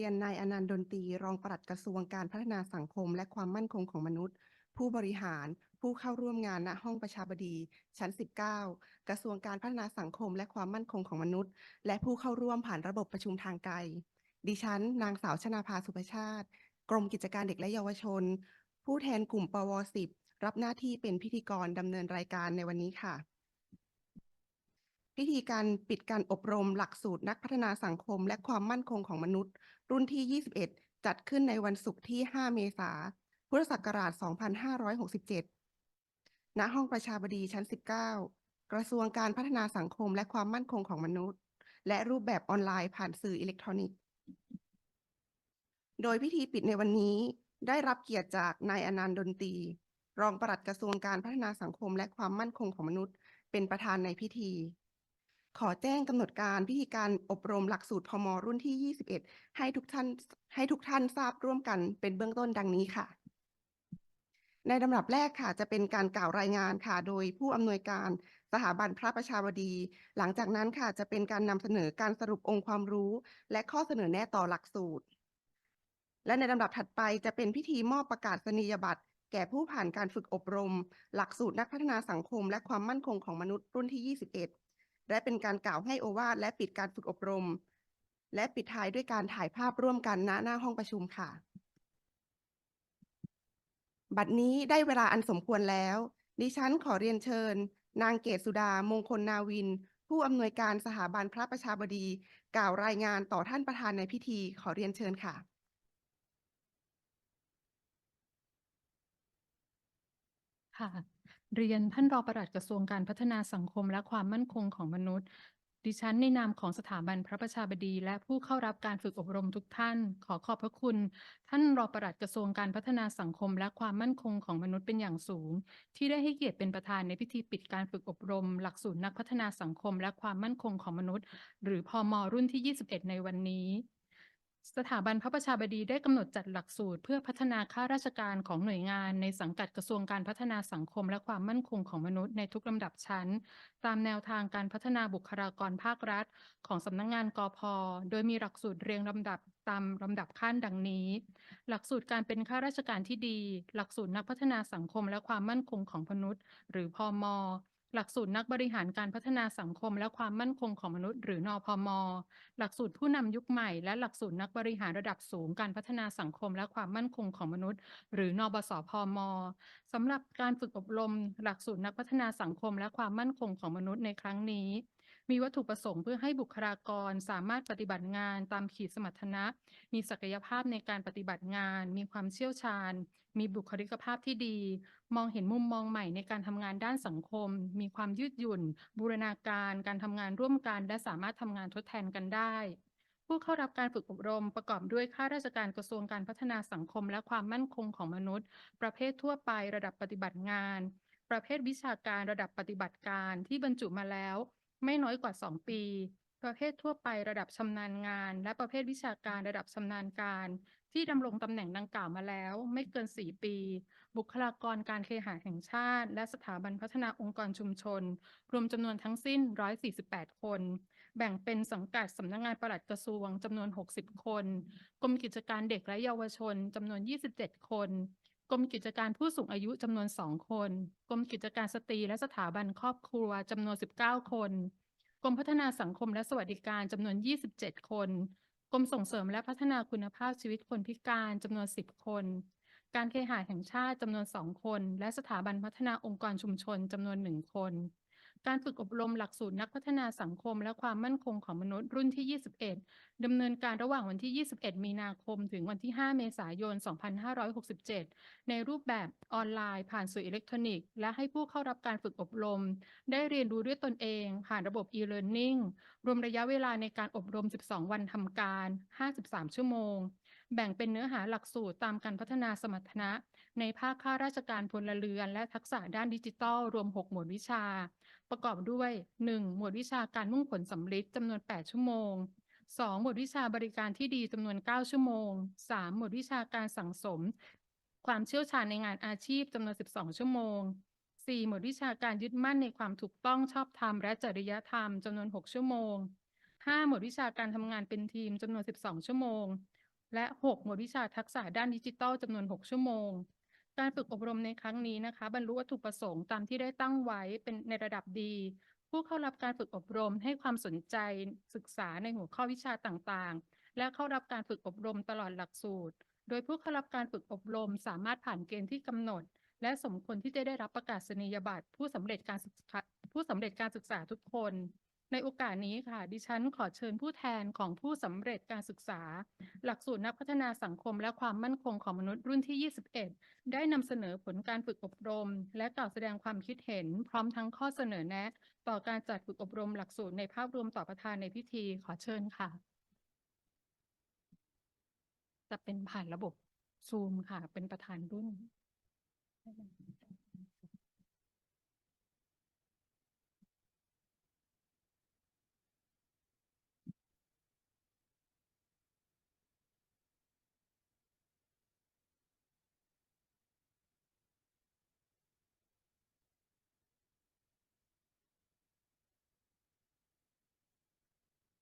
รียนนายอนันต์ดนตรีรองปลัดกระทรวงการพัฒนาสังคม และความมั่นคงของมนุษย์ ผู้บริหาร ผู้เข้าร่วมงานณห้องประชาบดี ชั้น 19 กระทรวงการพัฒนาสังคมและความมั่นคงของมนุษย์ และผู้เข้าร่วมผ่านระบบประชุมทางไกล ดิฉัน นางสาวชนาภาสุภชาติ กรมกิจการเด็กและเยาวชน ผู้แทนกลุ่มปว 10 รับหน้าที่เป็นพิธีกรดำเนินรายการในวันนี้ค่ะ พิธีการปิดการอบรมหลักสูตรนักพัฒนาสังคมและความมั่นคงของมนุษย์ รุ่นที่ 21 จัดขึ้นในวันศุกร์ที่ 5 เมษายน พุทธศักราช 2567 ณ ห้องประชาบดีชั้น 19 กระทรวงการพัฒนาสังคมและความมั่นคงของมนุษย์ และรูปแบบออนไลน์ผ่านสื่ออิเล็กทรอนิกส์ โดยพิธีปิดในวันนี้ได้รับเกียรติจากนายอนันต์ดนตรี รองปลัดกระทรวงการพัฒนาสังคมและความมั่นคงของมนุษย์ เป็นประธานในพิธี ขอแจ้งกำหนดการพิธีการอบรมหลักสูตรพมรุ่นที่ 21 ให้ทุกท่านให้ทุกท่านทราบร่วมกันเป็นเบื้องต้นดังนี้ค่ะ ในลำดับแรกค่ะ จะเป็นการกล่าวรายงานค่ะ โดยผู้อำนวยการสถาบันพระประชาบดี หลังจากนั้นค่ะจะเป็นการนำเสนอการสรุปองค์ความรู้ และข้อเสนอแนะต่อหลักสูตร และในลำดับถัดไปจะเป็นพิธีมอบประกาศนียบัตรแก่ผู้ผ่านการฝึกอบรม หลักสูตรนักพัฒนาสังคม และความมั่นคงของมนุษย์รุ่นที่ 21 และเป็นการกล่าวให้โอวาทและปิดการฝึกอบรม และปิดท้ายด้วยการถ่ายภาพร่วมกันณหน้าห้องประชุมค่ะ บัดนี้ได้เวลาอันสมควรแล้ว ดิฉันขอเรียนเชิญ นางเกศสุดามงคลนาวิน ผู้อำนวยการสถาบันพระประชาบดี กล่าวรายงานต่อท่านประธานในพิธีขอเรียนเชิญค่ะค่ะ เรียนท่านรองปลัดกระทรวงการพัฒนาสังคมและความมั่นคงของมนุษย์ ดิฉันในนามของสถาบันพระประชาบดี และผู้เข้ารับการฝึกอบรมทุกท่าน ขอขอบพระคุณ ท่านรองปลัดกระทรวงการพัฒนาสังคม และความมั่นคงของมนุษย์เป็นอย่างสูง ที่ได้ให้เกียรติเป็นประธานในพิธีปิดการฝึกอบรม หลักสูตรนักพัฒนาสังคม และความมั่นคงของมนุษย์ หรือพมรุ่นที่ 21 ในวันนี้ สถาบันพระประชาบดีได้กำหนดจัดหลักสูตร เพื่อพัฒนาข้าราชการของหน่วยงาน ในสังกัดกระทรวงการพัฒนาสังคมและความมั่นคงของมนุษย์ในทุกลำดับชั้น ตามแนวทางการพัฒนาบุคลากรภาครัฐ ของสำนักงานกอพโดยมีหลักสูตรเรียงลำดับตามลำดับขั้นดังนี้ หลักสูตรการเป็นข้าราชการที่ดี หลักสูตรนักพัฒนาสังคมและความมั่นคงของมนุษย์ หรือพม หลักสูตรนักบริหารการพัฒนาสังคมและความมั่นคงของมนุษย์ หรือนพม หลักสูตรผู้นำยุคใหม่ และหลักสูตรนักบริหารระดับสูงการพัฒนาสังคมและความมั่นคงของมนุษย์ หรือนบสพมสำหรับการฝึกอบรม หลักสูตรนักพัฒนาสังคมและความมั่นคงของมนุษย์ในครั้งนี้ มีวัตถุประสงค์เพื่อให้บุคลากรสามารถปฏิบัติงานตามขีดสมรรถนะ มีศักยภาพในการปฏิบัติงาน มีความเชี่ยวชาญ มีบุคลิกภาพที่ดี มองเห็นมุมมองใหม่ในการทำงานด้านสังคม มีความยืดหยุ่น บูรณาการ การทำงานร่วมกัน และสามารถทำงานทดแทนกันได้ผู้เข้ารับการฝึกอบรมประกอบด้วยข้าราชการกระทรวงการพัฒนาสังคมและความมั่นคงของมนุษย์ ประเภททั่วไประดับปฏิบัติงาน ประเภทวิชาการระดับปฏิบัติการที่บรรจุมาแล้ว ไม่น้อยกว่า 2 ปี ประเภททั่วไประดับชำนาญงาน และประเภทวิชาการระดับชำนาญการ ที่ดำรงตำแหน่งดังกล่าวมาแล้ว ไม่เกิน 4 ปี บุคลากรการเคหะแห่งชาติ และสถาบันพัฒนาองค์กรชุมชน รวมจำนวนทั้งสิ้น 148 คน แบ่งเป็นสังกัดสำนักงานปลัดกระทรวงจำนวน 60 คน กรมกิจการเด็กและเยาวชนจำนวน 27 คน กรมกิจการผู้สูงอายุจำนวน 2 คน กรมกิจการสตรีและสถาบันครอบครัวจำนวน 19 คน กรมพัฒนาสังคมและสวัสดิการจำนวน 27 คน กรมส่งเสริมและพัฒนาคุณภาพชีวิตคนพิการจำนวน 10 คน การเคหะแห่งชาติจำนวน 2 คน และสถาบันพัฒนาองค์กรชุมชนจำนวน 1 คน การฝึกอบรมหลักสูตรนักพัฒนาสังคม และความมั่นคงของมนุษย์รุ่นที่ 21 ดำเนินการระหว่างวันที่ 21 มีนาคม ถึงวันที่ 5 เมษายน 2567 ในรูปแบบออนไลน์ผ่านสื่ออิเล็กทรอนิกส์ และให้ผู้เข้ารับการฝึกอบรม ได้เรียนรู้ด้วยตนเอง ผ่านระบบ e-learning รวมระยะเวลาในการอบรม 12 วันทำการ 53 ชั่วโมง แบ่งเป็นเนื้อหาหลักสูตรตามการพัฒนาสมรรถนะ ในภาคข้าราชการพลเรือน และทักษะด้านดิจิทัล รวม 6 หมวดวิชา ประกอบด้วย 1. หมวดวิชาการมุ่งผลสำลิดจำนวน 8 ชั่วโมง 2. หมวดวิชาบริการที่ดีจำนวน 9 ชั่วโมง 3. หมวดวิชาการสั่งสม ความเชี่ยวชาญในงานอาชีพจำนวน 12 ชั่วโมง 4. หมวดวิชาการยึดมั่นในความถูกต้องชอบธรรมและจริยธรรมจำนวน 6 ชั่วโมง 5. หมวดวิชาการทำงานเป็นทีมจำนวน 12 ชั่วโมง และ 6 หมวดวิชาทักษะด้านดิจิทัลจำนวน 6 ชั่วโมง การฝึกอบรมในครั้งนี้นะคะ บรรลุวัตถุประสงค์ตามที่ได้ตั้งไว้เป็นในระดับดี ผู้เข้ารับการฝึกอบรมให้ความสนใจศึกษาในหัวข้อวิชาต่างๆ และเข้ารับการฝึกอบรมตลอดหลักสูตร โดยผู้เข้ารับการฝึกอบรมสามารถผ่านเกณฑ์ที่กำหนด และสมควรที่จะได้รับประกาศนียบัตรผู้สำเร็จการศึกษาผู้สำเร็จการศึกษาทุกคน ในโอกาสนี้ค่ะ ดิฉันขอเชิญผู้แทนของผู้สำเร็จการศึกษา หลักสูตรนักพัฒนาสังคมและความมั่นคงของมนุษย์รุ่นที่ 21 ได้นำเสนอผลการฝึกอบรม และกล่าวแสดงความคิดเห็น พร้อมทั้งข้อเสนอแนะ ต่อการจัดฝึกอบรมหลักสูตรในภาพรวมต่อประธานในพิธีขอเชิญค่ะ จะเป็นผ่านระบบซูมค่ะ เป็นประธานรุ่น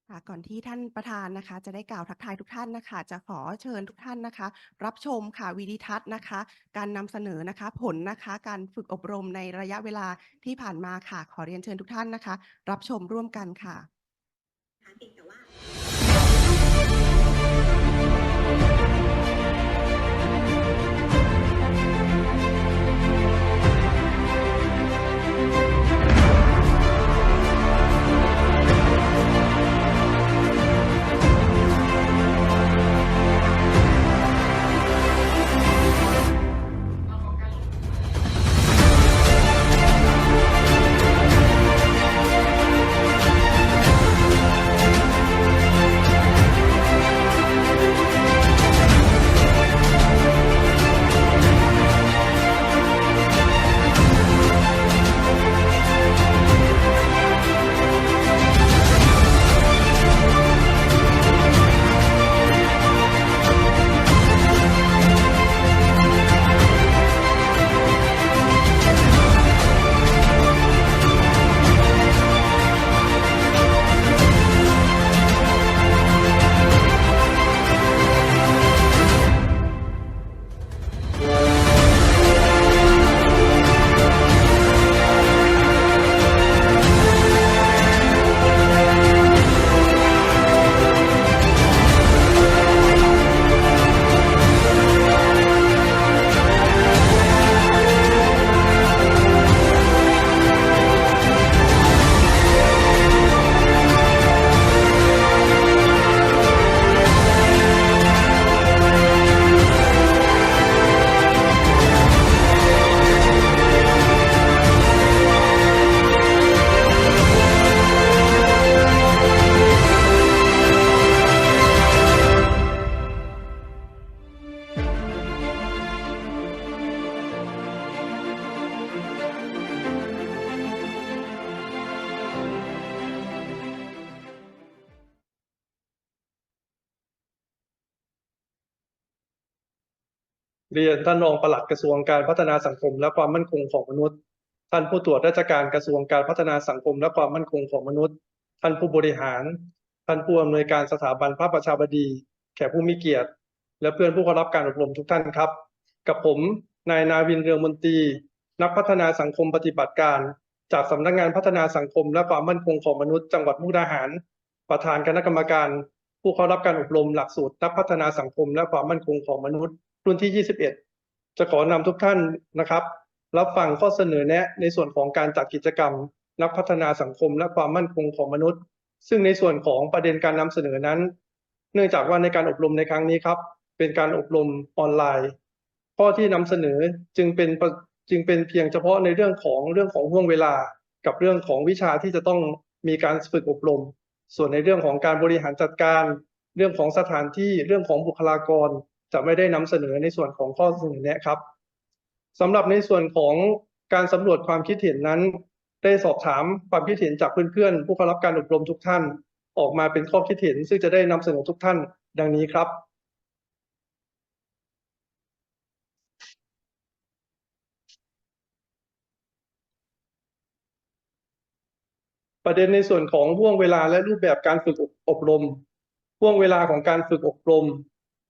ค่ะก่อนที่ท่านประธานนะคะ จะได้กล่าวทักทายทุกท่านนะคะ จะขอเชิญทุกท่านนะคะ รับชมค่ะวิดีทัศน์นะคะ การนำเสนอนะคะ ผลนะคะ การฝึกอบรมในระยะเวลาที่ผ่านมาค่ะ ขอเรียนเชิญทุกท่านนะคะ รับชมร่วมกันค่ะ เรียนท่านรองปลัดกระทรวงการพัฒนาสังคม และความมั่นคงของมนุษย์ ท่านผู้ตรวจราชการกระทรวงการพัฒนาสังคม และความมั่นคงของมนุษย์ ท่านผู้บริหาร ท่านผู้อำนวยการสถาบันพระประชาบดี แขกผู้มีเกียรติ และเพื่อนผู้เข้ารับการอบรมทุกท่านครับ กับผมนายนาวินเรืองมนตรี นักพัฒนาสังคมปฏิบัติการ จากสำนักงานพัฒนาสังคม และความมั่นคงของมนุษย์ จังหวัดมุกดาหาร ประธานคณะกรรมการ ผู้เข้ารับการอบรมหลักสูตรนักพัฒนาสังคม และความมั่นคงของมนุษย์ รุ่นที่ 21 จะขอนำทุกท่านนะครับ รับฟังข้อเสนอแนะในส่วนของการจัดกิจกรรม นักพัฒนาสังคมและความมั่นคงของมนุษย์ ซึ่งในส่วนของประเด็นการนำเสนอนั้น เนื่องจากว่าในการอบรมในครั้งนี้ครับ เป็นการอบรมออนไลน์ ข้อที่นำเสนอจึงเป็นจึงเป็นเพียงเฉพาะในเรื่องของเรื่องของห่วงเวลา กับเรื่องของวิชาที่จะต้องมีการฝึกอบรม ส่วนในเรื่องของการบริหารจัดการ เรื่องของสถานที่เรื่องของบุคลากร จะไม่ได้นำเสนอในส่วนของข้อเสนอแนะครับสำหรับในส่วนของการสำรวจความคิดเห็นนั้น ได้สอบถามความคิดเห็นจากเพื่อนๆผู้เข้ารับการอบรมทุกท่าน ออกมาเป็นข้อคิดเห็น ซึ่งจะได้นำเสนอทุกท่านดังนี้ครับประเด็นในส่วนของห่วงเวลาและรูปแบบการฝึกอบรม ห่วงเวลาของการฝึกอบรม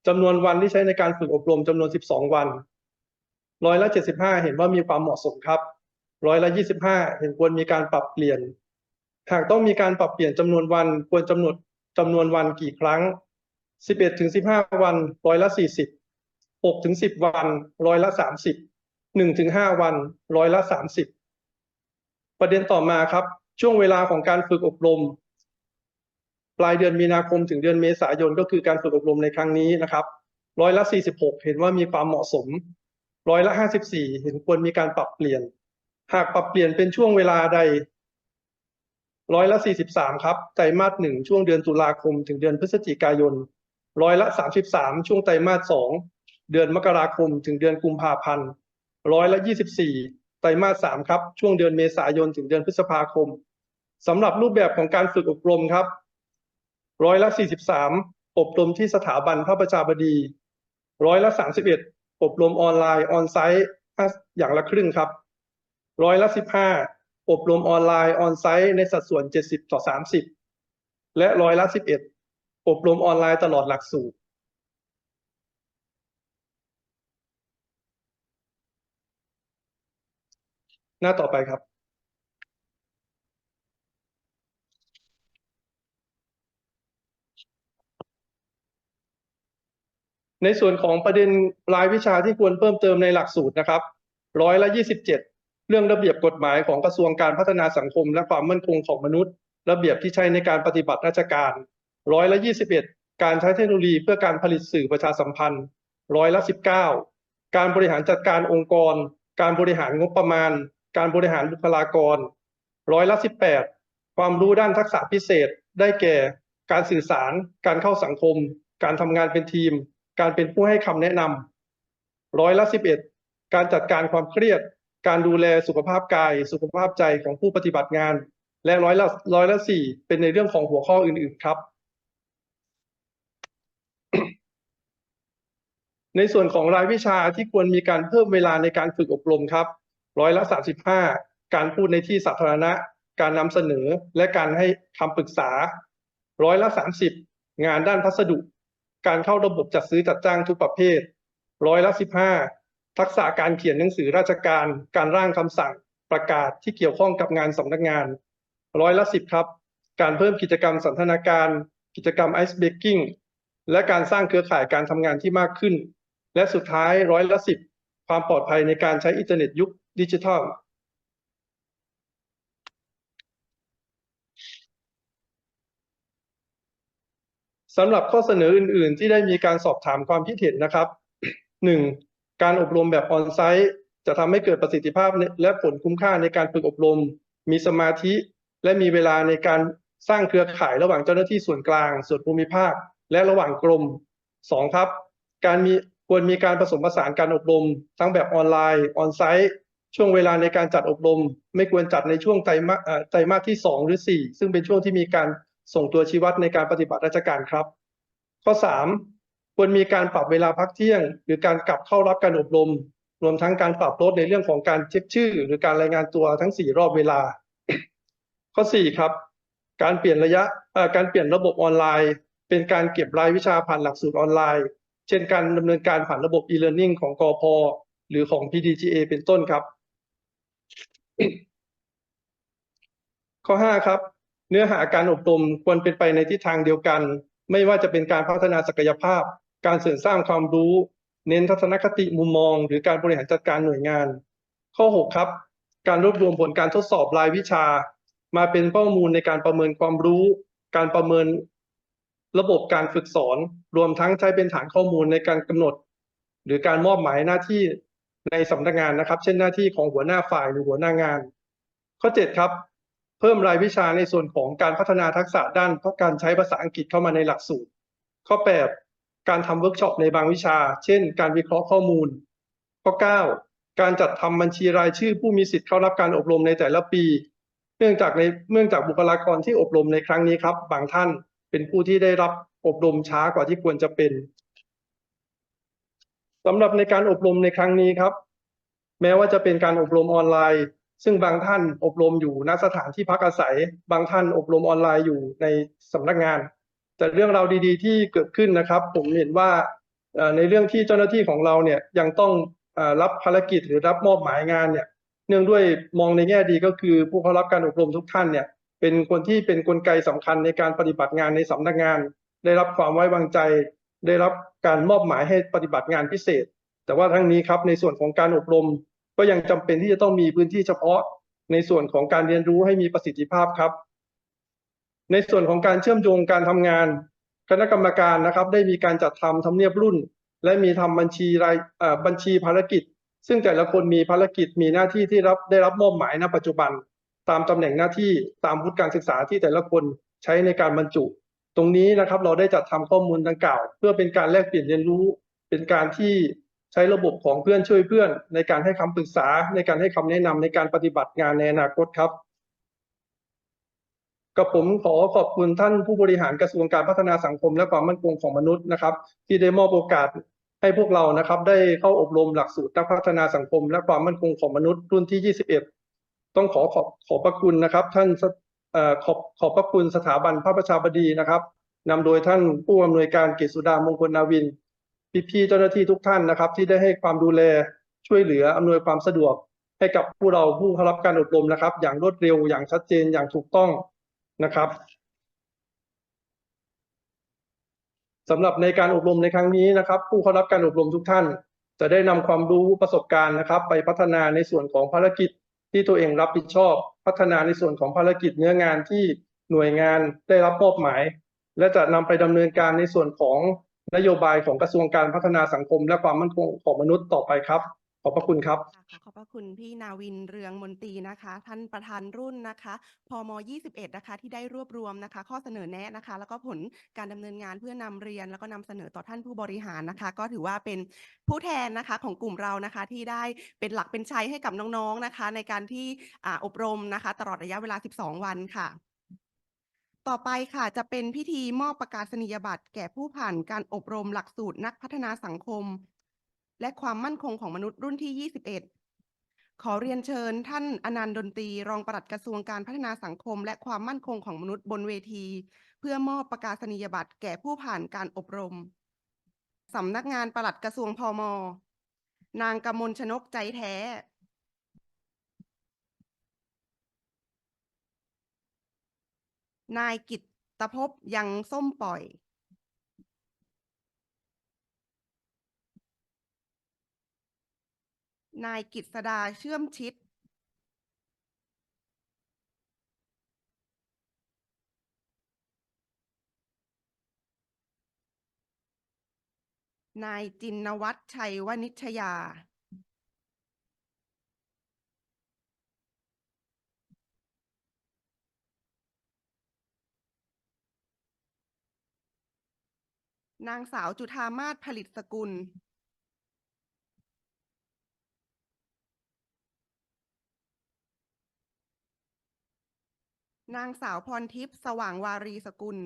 จำนวนวันที่ใช้ในการฝึกอบรมจำนวน 12 วัน ร้อยละ 75 เห็นว่ามีความเหมาะสมครับ ร้อยละ 25 เห็นควรมีการปรับเปลี่ยน หากต้องมีการปรับเปลี่ยนจำนวนวัน ควรจำนวนจำนวนวันกี่ครั้ง 11ถึง15 วัน ร้อยละ 40 6ถึง10 วัน ร้อยละ 30 1ถึง5วัน ร้อยละ 30 ประเด็นต่อมาครับ ช่วงเวลาของการฝึกอบรม ปลายเดือนมีนาคมถึงเดือนเมษายนก็คือการฝึกอบรมในครั้งนี้นะครับร้อยละ 46 เห็นว่ามีความเหมาะสมร้อยละ 54 เห็นควรมีการปรับเปลี่ยน หากปรับเปลี่ยนเป็นช่วงเวลาใดร้อยละ 43 ครับไตรมาสหนึ่งช่วงเดือนตุลาคม ถึงเดือนพฤศจิกายนร้อยละ 33 ช่วงไตรมาสสองเดือนมกราคม ถึงเดือนกุมภาพันธ์ร้อยละ 24 ไตรมาสสามครับช่วงเดือนเมษายนถึงเดือนพฤษภาคมสำหรับรูปแบบของการฝึกอบรมครับ ร้อยละ 43 อบรมที่สถาบันพระประชาบดีร้อยละ 31 อบรมออนไลน์ออนไซต์อย่างละครึ่งครับร้อยละ 15 อบรมออนไลน์ออนไซต์ในสัดส่วน 70 ต่อ 30 และร้อยละ 11 อบรมออนไลน์ตลอดหลักสูตรหน้าต่อไปครับ ในส่วนของประเด็นรายวิชาที่ควรเพิ่มเติมในหลักสูตรนะครับร้อยละ27เจ็ดเรื่องระเบียบกฎหมายของกระทรวงการพัฒนาสังคม และความมั่นคงของมนุษย์ ระเบียบที่ใช้ในการปฏิบัติราชการร้อยละ21การใช้เทคโนโลยีเพื่อการผลิตสื่อประชาสัมพันธ์ร้อยละ19การบริหารจัดการองค์กร การบริหารงบประมาณ การบริหารบุคลากรร้อยละ18ความรู้ด้านทักษะพิเศษ ได้แก่ การสื่อสาร การเข้าสังคม การทำงานเป็นทีม การเป็นผู้ให้คำแนะนำร้อยละ11การจัดการความเครียด การดูแลสุขภาพกาย สุขภาพใจของผู้ปฏิบัติงาน และร้อยละร้อยละสี่เป็นในเรื่องของหัวข้ออื่นๆครับ ในส่วนของรายวิชาที่ควรมีการเพิ่มเวลาในการฝึกอบรมครับร้อยละ35การพูดในที่สาธารณะ การนำเสนอและการให้คำปรึกษาร้อยละ30งานด้านพัสดุ การเข้าระบบจัดซื้อจัดจ้างทุกประเภท ร้อยละ15ทักษะการเขียนหนังสือราชการ การร่างคำสั่ง ประกาศที่เกี่ยวข้องกับงานสำนักงาน ร้อยละ10ครับ การเพิ่มกิจกรรมสันทนาการ กิจกรรมไอซ์เบกกิ้งและการสร้างเครือข่ายการทำงานที่มากขึ้น และสุดท้ายร้อยละ10ความปลอดภัยในการใช้อินเทอร์เน็ตยุคดิจิทัล สำหรับข้อเสนออื่น ๆ ที่ได้มีการสอบถามความคิดเห็นนะครับหนึ่งการอบรมแบบออนไซต์จะทำให้เกิดประสิทธิภาพและผลคุ้มค่าในการฝึกอบรม มีสมาธิ และมีเวลาในการสร้างเครือข่ายระหว่างเจ้าหน้าที่ส่วนกลาง ส่วนภูมิภาค และระหว่างกรมสองครับ การมีควรมีการผสมผสานการอบรม ทั้งแบบออนไลน์ออนไซต์ช่วงเวลาในการจัดอบรม ไม่ควรจัดในช่วงไตรมาสเอ่อไตรมาสที่สองหรือสี่ซึ่งเป็นช่วงที่มีการ ส่งตัวชี้วัดในการปฏิบัติราชการครับ ข้อสามควรมีการปรับเวลาพักเที่ยง หรือการกลับเข้ารับการอบรม รวมทั้งการปรับลดในเรื่องของการเช็คชื่อ หรือการรายงานตัวทั้งสี่รอบเวลา ข้อสี่ครับ การเปลี่ยนระยะเอ่อการเปลี่ยนระบบออนไลน์ เป็นการเก็บรายวิชาผ่านหลักสูตรออนไลน์ เช่นการดำเนินการผ่านระบบ e-learning ของกพหรือของ PDGA เป็นต้นครับ ข้อห้าครับ เนื้อหาการอบรมควรเป็นไปในทิศทางเดียวกัน ไม่ว่าจะเป็นการพัฒนาศักยภาพ การเสริมสร้างความรู้ เน้นทัศนคติมุมมอง หรือการบริหารจัดการหน่วยงาน ข้อ 6 ครับ การรวบรวมผลการทดสอบรายวิชา มาเป็นข้อมูลในการประเมินความรู้ การประเมินระบบการฝึกสอน รวมทั้งใช้เป็นฐานข้อมูลในการกำหนด หรือการมอบหมายหน้าที่ในสำนักงานนะครับ เช่นหน้าที่ของหัวหน้าฝ่ายหรือหัวหน้างาน ข้อ 7 ครับ เพิ่มรายวิชาในส่วนของการพัฒนาทักษะด้านการใช้ภาษาอังกฤษเข้ามาในหลักสูตร ข้อ 8 การทำเวิร์กช็อปในบางวิชา เช่น การวิเคราะห์ข้อมูล ข้อ 9 การจัดทำบัญชีรายชื่อผู้มีสิทธิ์เข้ารับการอบรมในแต่ละปี เนื่องจากในเนื่องจากบุคลากรที่อบรมในครั้งนี้ครับ บางท่านเป็นผู้ที่ได้รับอบรมช้ากว่าที่ควรจะเป็นสำหรับในการอบรมในครั้งนี้ครับ แม้ว่าจะเป็นการอบรมออนไลน์ ซึ่งบางท่านอบรมอยู่ณสถานที่พักอาศัย บางท่านอบรมออนไลน์อยู่ในสำนักงาน แต่เรื่องราวดีๆ ที่เกิดขึ้นนะครับ ผมเห็นว่าในเรื่องที่เจ้าหน้าที่ของเราเนี่ยยังต้องรับภารกิจหรือรับมอบหมายงานเนี่ยเนื่องด้วยมองในแง่ดีก็คือผู้เข้ารับการอบรมทุกท่านเนี่ยเป็นคนที่เป็นกลไกสำคัญในการปฏิบัติงานในสำนักงาน ได้รับความไว้วางใจ ได้รับการมอบหมายให้ปฏิบัติงานพิเศษ แต่ว่าทั้งนี้ครับในส่วนของการอบรม ก็ยังจำเป็นที่จะต้องมีพื้นที่เฉพาะในส่วนของการเรียนรู้ให้มีประสิทธิภาพครับ ในส่วนของการเชื่อมโยงการทำงาน คณะกรรมการนะครับ ได้มีการจัดทำทำเนียบรุ่น และมีทำบัญชีรายบัญชีภารกิจ ซึ่งแต่ละคนมีภารกิจมีหน้าที่ที่รับได้รับมอบหมายณปัจจุบัน ตามตำแหน่งหน้าที่ตามวุฒิการศึกษาที่แต่ละคนใช้ในการบรรจุ ตรงนี้นะครับเราได้จัดทำข้อมูลดังกล่าว เพื่อเป็นการแลกเปลี่ยนเรียนรู้ เป็นการที่ ใช้ระบบของเพื่อนช่วยเพื่อน ในการให้คำปรึกษาในการให้คำแนะนำในการปฏิบัติงานในอนาคตครับกับผมขอขอบคุณท่านผู้บริหารกระทรวงการพัฒนาสังคมและความมั่นคงของมนุษย์นะครับ ที่ได้มอบโอกาสให้พวกเรานะครับ ได้เข้าอบรมหลักสูตรนักพัฒนาสังคม และความมั่นคงของมนุษย์รุ่นที่ 21 ต้องขอขอบขอบพระคุณนะครับ ท่านขอบขอบพระคุณสถาบันพระประชาบดีนะครับนำโดยท่านผู้อำนวยการกฤษสุดามงคลนาวิน พี่ๆเจ้าหน้าที่ทุกท่านนะครับ ที่ได้ให้ความดูแลช่วยเหลืออำนวยความสะดวก ให้กับผู้เราผู้เข้ารับการอบรมนะครับ อย่างรวดเร็วอย่างชัดเจนอย่างถูกต้องนะครับสำหรับในการอบรมในครั้งนี้นะครับ ผู้เข้ารับการอบรมทุกท่าน จะได้นำความรู้ประสบการณ์นะครับ ไปพัฒนาในส่วนของภารกิจที่ตัวเองรับผิดชอบ พัฒนาในส่วนของภารกิจเนื้องานที่หน่วยงานได้รับมอบหมาย และจะนำไปดำเนินการในส่วนของ นโยบายของกระทรวงการพัฒนาสังคม และความมั่นคงของมนุษย์ต่อไปครับ ขอบพระคุณครับ ขอบพระคุณพี่นาวินเรืองมนตรีนะคะ ท่านประธานรุ่นนะคะพม 21 นะคะ ที่ได้รวบรวมนะคะ ข้อเสนอแนะนะคะ แล้วก็ผลการดำเนินงานเพื่อนำเรียน แล้วก็นำเสนอต่อท่านผู้บริหารนะคะ ก็ถือว่าเป็นผู้แทนนะคะของกลุ่มเรานะคะ ที่ได้เป็นหลักเป็นชัยให้กับน้องๆนะคะ ในการที่อ่าอบรมนะคะ ตลอดระยะเวลา 12 วันค่ะ ต่อไปค่ะจะเป็นพิธีมอบประกาศนียบัตรแก่ผู้ผ่านการอบรมหลักสูตรนักพัฒนาสังคม และความมั่นคงของมนุษย์รุ่นที่ 21 ขอเรียนเชิญท่านอนันต์ดนตรี รองปลัดกระทรวงการพัฒนาสังคม และความมั่นคงของมนุษย์บนเวที เพื่อมอบประกาศนียบัตรแก่ผู้ผ่านการอบรมสำนักงานปลัดกระทรวงพมนางกมลชนกใจแท้ นายกิตตภพยังส้มปล่อย นายกิตสดาเชื่อมชิด นายจินวัฒน์ชัยวนิชยา นางสาวจุธามาศผลิตสกุลนางสาวพรทิพย์สว่างวารีสกุล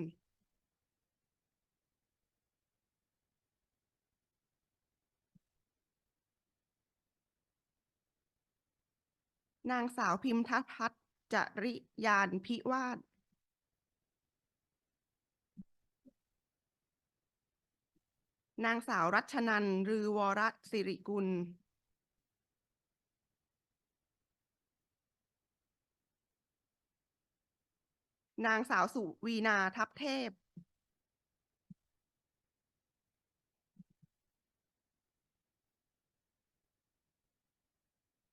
นางสาวพิมทัศพัฒน์จริยานพิวาส นางสาวรัชนันรือวรสิริกุล นางสาวสุวีนาทัพเทพ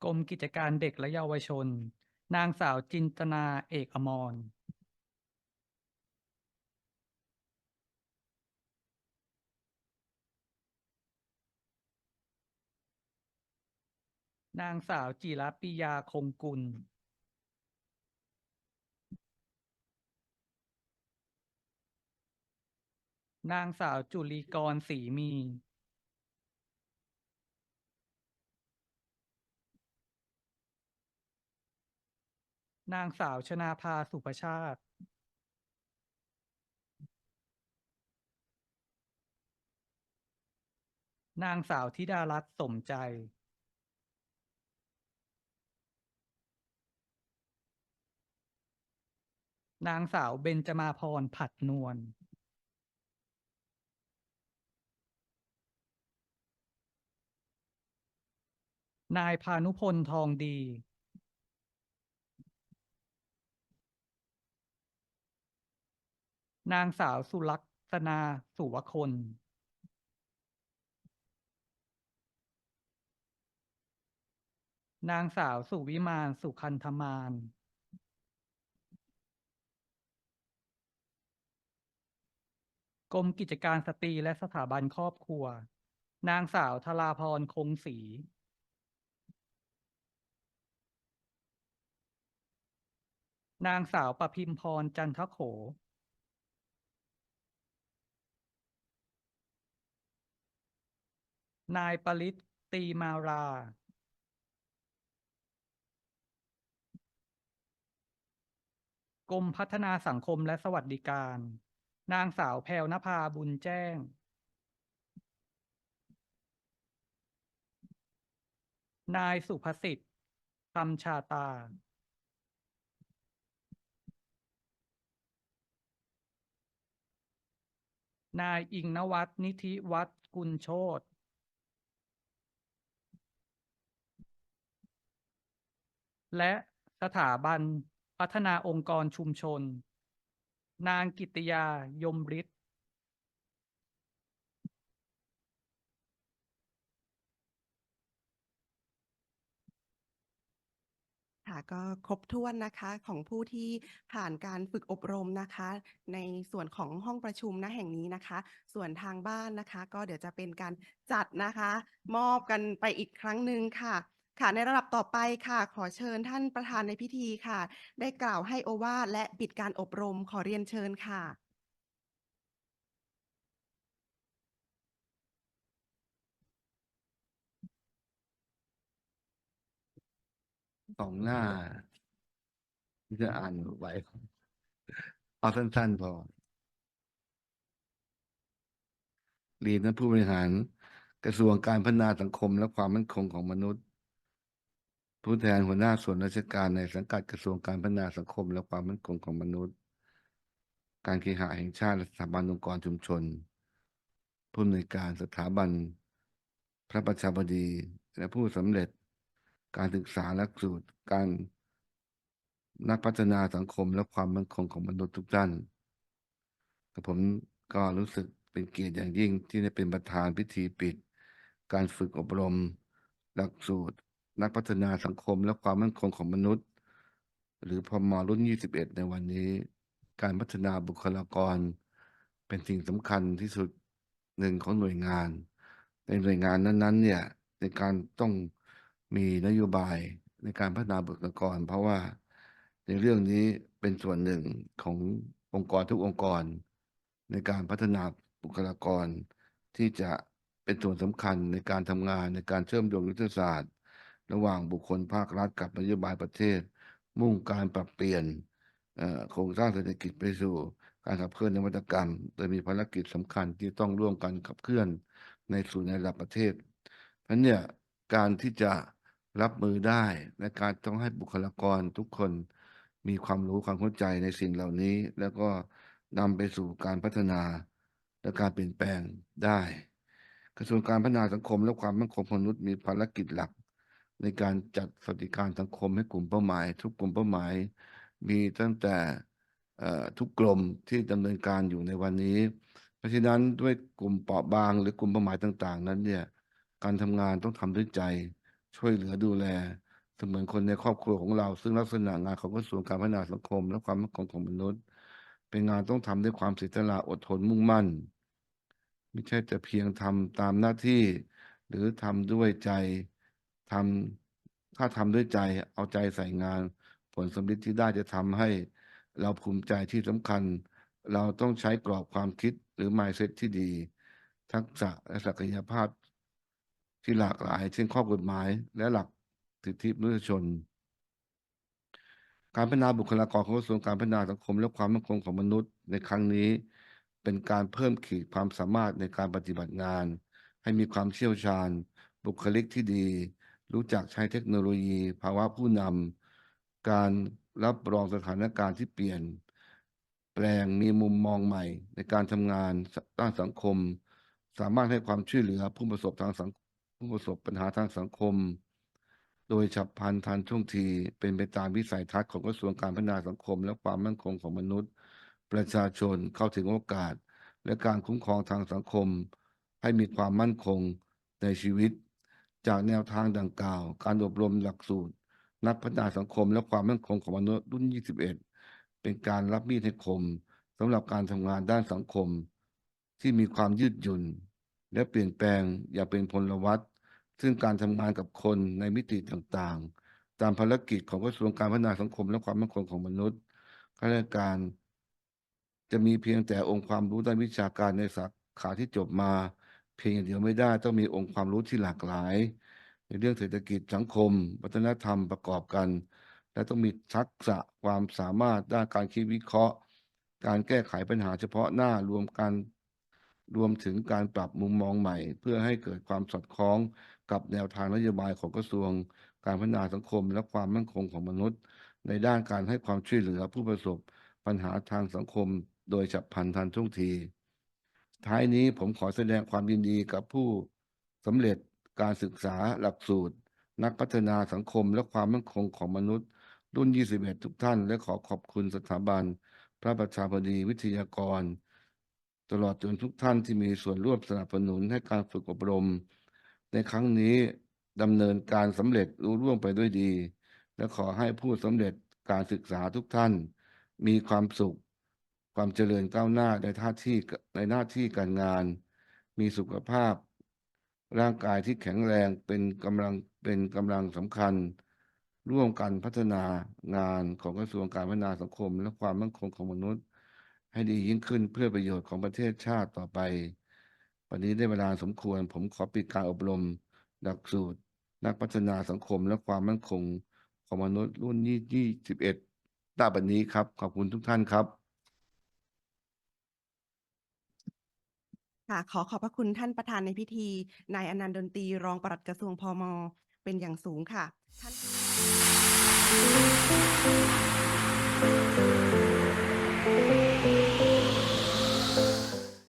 กรมกิจการเด็กและเยาวชน นางสาวจินตนาเอกอมร นางสาวจิรปิยาคงกุล นางสาวจุลีกรศรีมี นางสาวชนาภาสุภชาติ นางสาวธิดารัตน์สมใจ นางสาวเบญจมาพรผัดนวลนายพานุพลทองดี นางสาวสุลักษณาสุวคน นางสาวสุวิมานสุคันธมาน กรมกิจการสตรีและสถาบันครอบครัว นางสาวธราพรคงศรีนางสาวประพิมพรจันทโข นายปริตตีมารา กรมพัฒนาสังคมและสวัสดิการ นางสาวแพรวนภาบุญแจ้ง นายสุภสิทธิ์คำชาตา นายอิงนวัตนิธิวัฒกุลโชตและสถาบันพัฒนาองค์กรชุมชน นางกิติยายมฤทธิ์ค่ะก็ครบถ้วนนะคะของผู้ที่ผ่านการฝึกอบรมนะคะ ในส่วนของห้องประชุมณแห่งนี้นะคะ ส่วนทางบ้านนะคะ ก็เดี๋ยวจะเป็นการจัดนะคะ มอบกันไปอีกครั้งหนึ่งค่ะ ค่ะในระดับต่อไปค่ะ ขอเชิญท่านประธานในพิธีค่ะ ได้กล่าวให้โอวาทและปิดการอบรมขอเรียนเชิญค่ะ สองหน้าจะอ่านไหวเอาสั้นๆพอเรียนท่านผู้บริหารกระทรวงการพัฒนาสังคมและความมั่นคงของมนุษย์ ผู้แทนหัวหน้าส่วนราชการในสังกัดกระทรวงการพัฒนาสังคมและความมั่นคงของมนุษย์ การเคหะแห่งชาติและสถาบันองค์กรชุมชน ผู้อำนวยการสถาบัน พระประชาบดีและผู้สำเร็จ การศึกษาหลักสูตรการนักพัฒนาสังคมและความมั่นคงของมนุษย์ทุกท่านกับผมก็รู้สึกเป็นเกียรติอย่างยิ่งที่ได้เป็นประธานพิธีปิด การฝึกอบรม หลักสูตร นักพัฒนาสังคมและความมั่นคงของมนุษย์ หรือพมรุ่น 21 ในวันนี้ การพัฒนาบุคลากร เป็นสิ่งสำคัญที่สุดหนึ่งของหน่วยงาน ในหน่วยงานนั้นๆ เนี่ยในการต้องมีนโยบายในการพัฒนาบุคลากร เพราะว่าในเรื่องนี้เป็นส่วนหนึ่งขององค์กรทุกองค์กร ในการพัฒนาบุคลากรที่จะเป็นส่วนสำคัญในการทำงานในการเชื่อมโยงยุทธศาสตร์ ระหว่างบุคคลภาครัฐกับนโยบายประเทศ มุ่งการปรับเปลี่ยนโครงสร้างเศรษฐกิจไปสู่ การขับเคลื่อนนวัตกรรม โดยมีภารกิจสำคัญที่ต้องร่วมกันขับเคลื่อนในสู่ในระดับประเทศเพราะเนี่ยการที่จะรับมือได้และการต้องให้บุคลากรทุกคนมีความรู้ความเข้าใจในสิ่งเหล่านี้ แล้วก็นำไปสู่การพัฒนาและการเปลี่ยนแปลงได้ กระทรวงการพัฒนาสังคมและความมั่นคงมนุษย์มีภารกิจหลัก ในการจัดสวัสดิการสังคมให้กลุ่มเป้าหมาย ทุกกลุ่มเป้าหมาย มีตั้งแต่ทุกกลมที่ดำเนินการอยู่ในวันนี้ เพราะฉะนั้นด้วยกลุ่มเปราะบางหรือกลุ่มเป้าหมายต่าง ๆ นั้นเนี่ยการทำงานต้องทำด้วยใจช่วยเหลือดูแลเสมือนคนในครอบครัวของเรา ซึ่งลักษณะงานของกระทรวงการพัฒนาสังคม และความมั่นคงของมนุษย์ เป็นงานต้องทำด้วยความเสียสละอดทนมุ่งมั่น ไม่ใช่แต่เพียงทำตามหน้าที่ หรือทำด้วยใจ ทำถ้าทำด้วยใจเอาใจใส่งาน ผลสำเร็จที่ได้จะทำให้ เราภูมิใจที่สำคัญ เราต้องใช้กรอบความคิดหรือ mindset ที่ดี ทักษะและศักยภาพที่หลากหลาย เช่นข้อกฎหมาย และหลักสิทธิมนุษยชน การพัฒนาบุคลากรของกระทรวงการพัฒนาสังคม และความมั่นคงของมนุษย์ในครั้งนี้ เป็นการเพิ่มขีดความสามารถในการปฏิบัติงาน ให้มีความเชี่ยวชาญ บุคลิกที่ดี รู้จักใช้เทคโนโลยี ภาวะผู้นำการรับรองสถานการณ์ที่เปลี่ยน แปลงมีมุมมองใหม่ ในการทำงานด้านสังคม สามารถให้ความช่วยเหลือผู้ประสบทางสังผู้ประสบปัญหาทางสังคม โดยฉับพลันทันท่วงทีเป็นไปตามวิสัยทัศน์ของกระทรวงการพัฒนาสังคม และความมั่นคงของมนุษย์ ประชาชนเข้าถึงโอกาส และการคุ้มครองทางสังคม ให้มีความมั่นคงในชีวิต จากแนวทางดังกล่าว การอบรมหลักสูตร นักพัฒนาสังคมและความมั่นคงของมนุษย์รุ่น 21 เป็นการรับมีดให้คมสำหรับการทำงานด้านสังคม ที่มีความยืดหยุ่น และเปลี่ยนแปลงอย่าเป็นพลวัตซึ่งการทำงานกับคนในมิติต่างๆ ตามภารกิจของกระทรวงการพัฒนาสังคมและความมั่นคงของมนุษย์ข้าราชการ จะมีเพียงแต่องค์ความรู้ด้านวิชาการในสาขาที่จบมา เพียงอย่างเดียวไม่ได้ต้องมีองค์ความรู้ที่หลากหลาย ในเรื่องเศรษฐกิจสังคม วัฒนธรรมประกอบกัน และต้องมีทักษะความสามารถด้านการคิดวิเคราะห์ การแก้ไขปัญหาเฉพาะหน้ารวมกันรวมถึงการปรับมุมมองใหม่ เพื่อให้เกิดความสอดคล้องกับแนวทางนโยบายของกระทรวง การพัฒนาสังคม และความมั่นคงของมนุษย์ ในด้านการให้ความช่วยเหลือผู้ประสบปัญหาทางสังคม โดยฉับพลันทันท่วงที ท้ายนี้ผมขอแสดงความยินดีกับผู้สำเร็จการศึกษาหลักสูตร นักพัฒนาสังคมและความมั่นคงของมนุษย์ รุ่น 21 ทุกท่าน และขอขอบคุณสถาบัน พระประชาบดีวิทยากร ตลอดจนทุกท่านที่มีส่วนร่วมสนับสนุนให้การฝึกอบรม ในครั้งนี้ดำเนินการสำเร็จรุ่ร่วงไปด้วยดี และขอให้ผู้สำเร็จการศึกษาทุกท่าน มีความสุข ความเจริญก้าวหน้าในท่าที่ในหน้าที่การงาน มีสุขภาพ ร่างกายที่แข็งแรงเป็นกำลังเป็นกำลังสำคัญ ร่วมกันพัฒนางานของกระทรวงการพัฒนาสังคม และความมั่นคงของมนุษย์ ให้ดียิ่งขึ้นเพื่อประโยชน์ของประเทศชาติต่อไป วันนี้ได้เวลาสมควร ผมขอปิดการอบรม หลักสูตร นักพัฒนาสังคมและความมั่นคงของมนุษย์รุ่นที่21ณบัดนี้ครับ ขอบคุณทุกท่านครับ ค่ะ ขอขอบพระคุณท่านประธานในพิธี นายอนันต์ดนตรีรองปลัดกระทรวงพม เป็นอย่างสูงค่ะ ท่าน